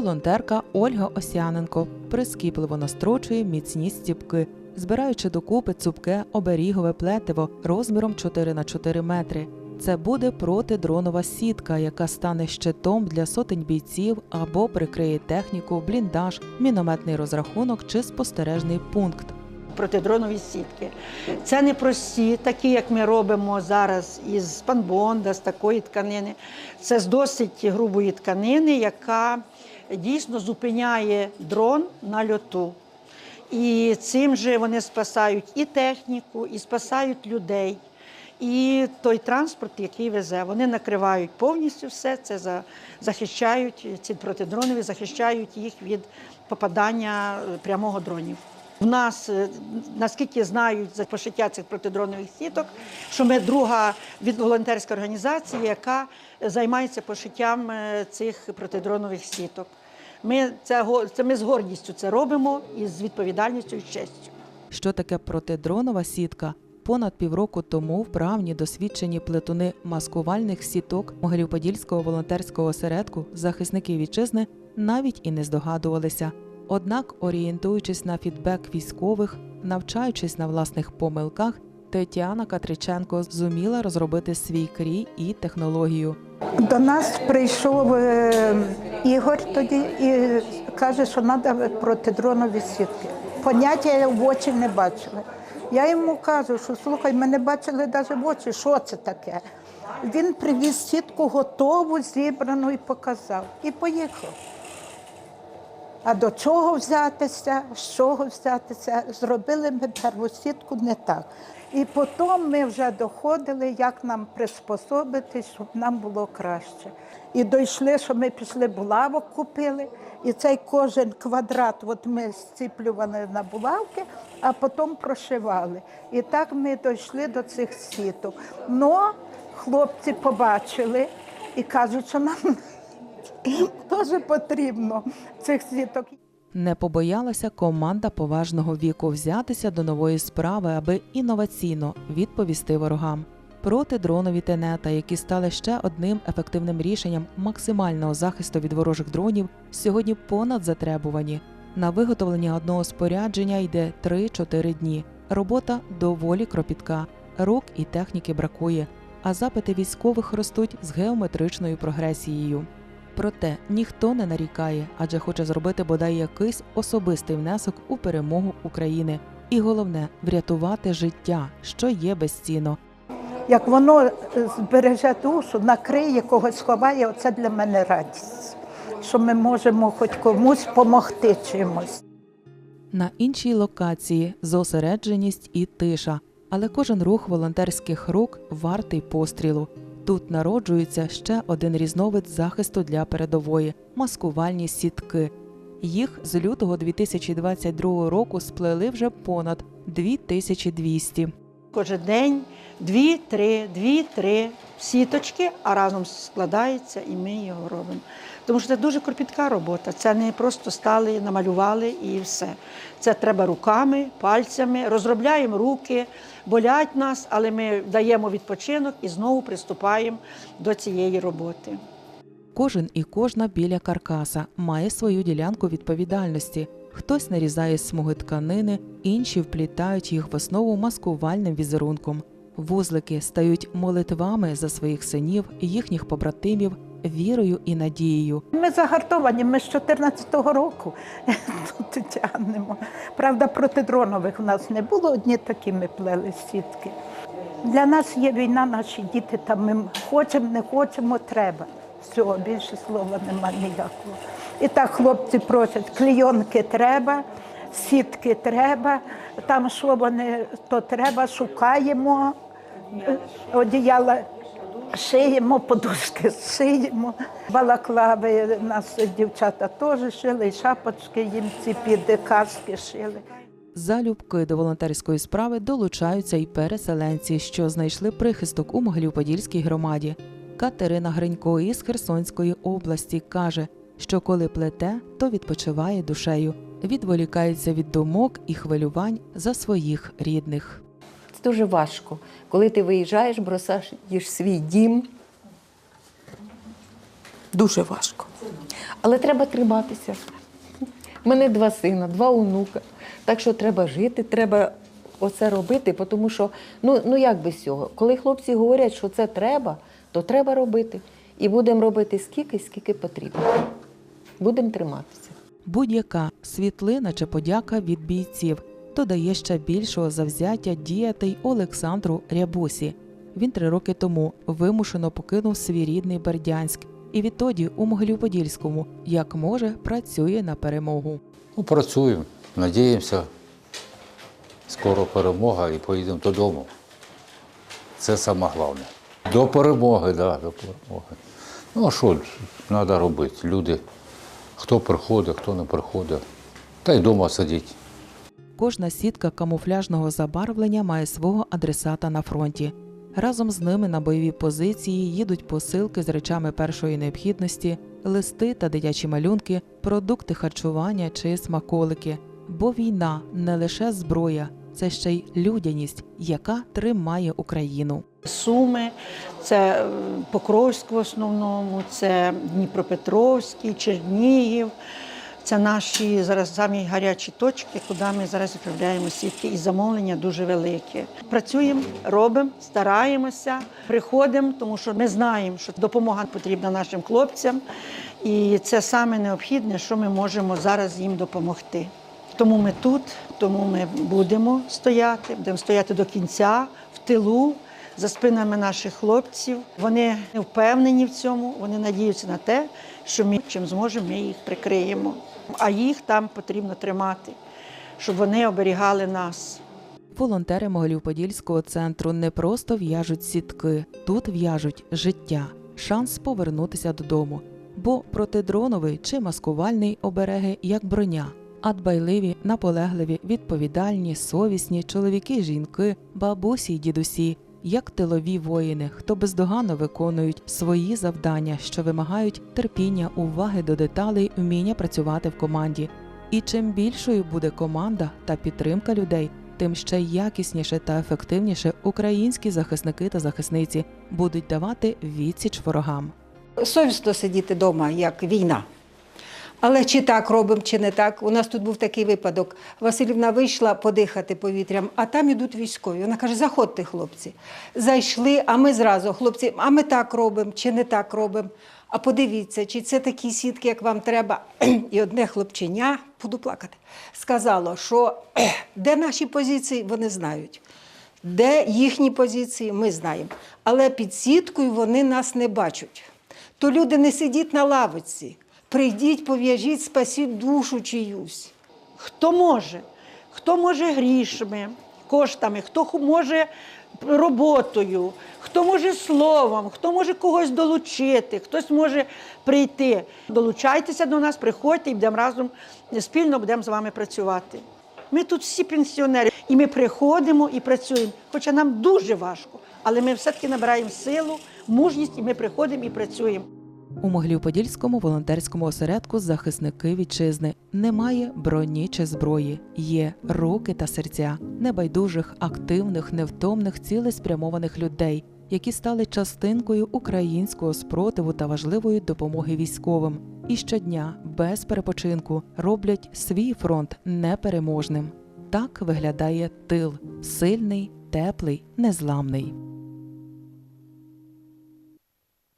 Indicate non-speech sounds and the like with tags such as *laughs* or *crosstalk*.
волонтерка Ольга Осяненко прискіпливо настрочує міцні стіпки, збираючи докупи цупке оберігове плетиво розміром 4 на 4 метри. Це буде протидронова сітка, яка стане щитом для сотень бійців або прикриє техніку, бліндаж, мінометний розрахунок чи спостережний пункт. протидронові сітки. Це не прості, такі, як ми робимо зараз із панбонда, з такої тканини. Це з досить грубої тканини, яка дійсно зупиняє дрон на льоту. І цим же вони спасають і техніку, і спасають людей, і той транспорт, який везе. Вони накривають повністю все це, захищають ці протидронові, захищають їх від попадання е, прямого дронів. В нас, е, наскільки знають за пошиття цих протидронових сіток, що ми друга від волонтерська організація, яка займається пошиттям е, цих протидронових сіток. Ми це, це ми з гордістю це робимо і з відповідальністю і честю. Що таке протидронова сітка? Понад півроку тому вправні досвідчені плетуни маскувальних сіток Могилів-Подільського волонтерського осередку захисники вітчизни навіть і не здогадувалися. Однак, орієнтуючись на фідбек військових, навчаючись на власних помилках, Тетяна Катриченко зуміла розробити свій крій і технологію. До нас прийшов е, Ігор тоді і каже, що треба протидронові сітки. Поняття я в очі не бачила. Я йому кажу, що слухай, ми не бачили навіть в очі, що це таке. Він привіз сітку готову, зібрану і показав. І поїхав. А до чого взятися, з чого взятися? Зробили ми перву сітку не так. І потім ми вже доходили, як нам приспособитись, щоб нам було краще. І дійшли, що ми пішли булавок купили, і цей кожен квадрат от ми зціплювали на булавки, а потім прошивали. І так ми дійшли до цих сіток. Но хлопці побачили і кажуть, що нам теж потрібно цих сіток. Не побоялася команда поважного віку взятися до нової справи, аби інноваційно відповісти ворогам. Протидронові тенета, які стали ще одним ефективним рішенням максимального захисту від ворожих дронів, сьогодні понад затребувані. На виготовлення одного спорядження йде 3-4 дні. Робота доволі кропітка, рук і техніки бракує, а запити військових ростуть з геометричною прогресією. Проте ніхто не нарікає, адже хоче зробити бодай якийсь особистий внесок у перемогу України. І головне врятувати життя, що є безцінно. Як воно е, збереже душу, накриє когось ховає, оце для мене радість, що ми можемо хоч комусь допомогти чимось. На іншій локації зосередженість і тиша, але кожен рух волонтерських рук вартий пострілу. Тут народжується ще один різновид захисту для передової маскувальні сітки. Їх з лютого 2022 року сплели вже понад 2200. Кожен день дві-три, дві-три сіточки, а разом складається і ми його робимо. Тому що це дуже кропітка робота. Це не просто стали, намалювали і все. Це треба руками, пальцями, розробляємо руки, болять нас, але ми даємо відпочинок і знову приступаємо до цієї роботи. Кожен і кожна біля каркаса має свою ділянку відповідальності. Хтось нарізає смуги тканини, інші вплітають їх в основу маскувальним візерунком. Вузлики стають молитвами за своїх синів, їхніх побратимів, вірою і надією. Ми загартовані, ми з 14-го року *laughs* тут тягнемо. Правда, протидронових у нас не було, одні такі ми плели сітки. Для нас є війна, наші діти там ми хочемо, не хочемо, треба. Все, більше слова нема ніякого. І так хлопці просять, клейонки треба, сітки треба, там що вони, то треба, шукаємо, одіяла шиємо, подушки шиємо. Балаклави нас дівчата теж шили, і шапочки їм ці під каски шили. Залюбки до волонтерської справи долучаються й переселенці, що знайшли прихисток у Могилів-Подільській громаді. Катерина Гринько із Херсонської області каже, що коли плете, то відпочиває душею, відволікається від думок і хвилювань за своїх рідних. Це дуже важко. Коли ти виїжджаєш, бросаєш свій дім, Дуже важко. Але треба триматися. У мене два сина, два онука. Так що треба жити, треба оце робити, тому що ну, ну як без цього? Коли хлопці говорять, що це треба, то треба робити. І будемо робити скільки, скільки потрібно. Будемо триматися. Будь-яка світлина чи подяка від бійців додає ще більшого завзяття діяти й Олександру Рябусі. Він три роки тому вимушено покинув свій рідний Бердянськ і відтоді у Могилів-Подільському, як може, працює на перемогу. Ну, працюємо, надіємося. Скоро перемога і поїдемо додому. Це саме головне. До перемоги, так, да, до перемоги. Ну, а що треба робити? Люди, хто приходить, хто не приходить, та й вдома сидіть. Кожна сітка камуфляжного забарвлення має свого адресата на фронті. Разом з ними на бойові позиції їдуть посилки з речами першої необхідності, листи та дитячі малюнки, продукти харчування чи смаколики. Бо війна не лише зброя, це ще й людяність, яка тримає Україну. Суми, це е, Покровськ в основному, це Дніпропетровський, Чернігів. Це наші зараз самі гарячі точки, куди ми зараз відправляємо сітки, і замовлення дуже велике. Працюємо, робимо, стараємося, приходимо, тому що ми знаємо, що допомога потрібна нашим хлопцям, і це саме необхідне, що ми можемо зараз їм допомогти. Тому ми тут, тому ми будемо стояти, будемо стояти до кінця в тилу за спинами наших хлопців. Вони не впевнені в цьому, вони надіються на те, що ми чим зможемо, ми їх прикриємо. А їх там потрібно тримати, щоб вони оберігали нас. Волонтери Могилів-Подільського центру не просто в'яжуть сітки, тут в'яжуть життя, шанс повернутися додому. Бо протидроновий чи маскувальний обереги як броня, а дбайливі, наполегливі, відповідальні, совісні чоловіки, жінки, бабусі й дідусі, як тилові воїни, хто бездоганно виконують свої завдання, що вимагають терпіння, уваги до деталей, вміння працювати в команді. І чим більшою буде команда та підтримка людей, тим ще якісніше та ефективніше українські захисники та захисниці будуть давати відсіч ворогам. совісно сидіти вдома, як війна. Але чи так робимо, чи не так. У нас тут був такий випадок. Василівна вийшла подихати повітрям, а там ідуть військові. Вона каже: заходьте, хлопці. Зайшли, а ми зразу, хлопці, а ми так робимо, чи не так робимо. А подивіться, чи це такі сітки, як вам треба. *clears throat* І одне хлопченя, буду плакати, сказало, що *clears throat* де наші позиції, вони знають. Де їхні позиції, ми знаємо. Але під сіткою вони нас не бачать. То люди не сидіть на лавиці. Прийдіть, пов'яжіть, спасіть душу чиюсь. Хто може? Хто може грішми, коштами, хто може роботою, хто може словом, хто може когось долучити, хтось може прийти. Долучайтеся до нас, приходьте і будемо разом спільно будемо з вами працювати. Ми тут всі пенсіонери, і ми приходимо і працюємо. Хоча нам дуже важко, але ми все-таки набираємо силу, мужність, і ми приходимо і працюємо. У Могилів-Подільському волонтерському осередку захисники вітчизни немає броні чи зброї, є руки та серця небайдужих, активних, невтомних, цілеспрямованих людей, які стали частинкою українського спротиву та важливої допомоги військовим, і щодня без перепочинку роблять свій фронт непереможним. Так виглядає тил сильний, теплий, незламний.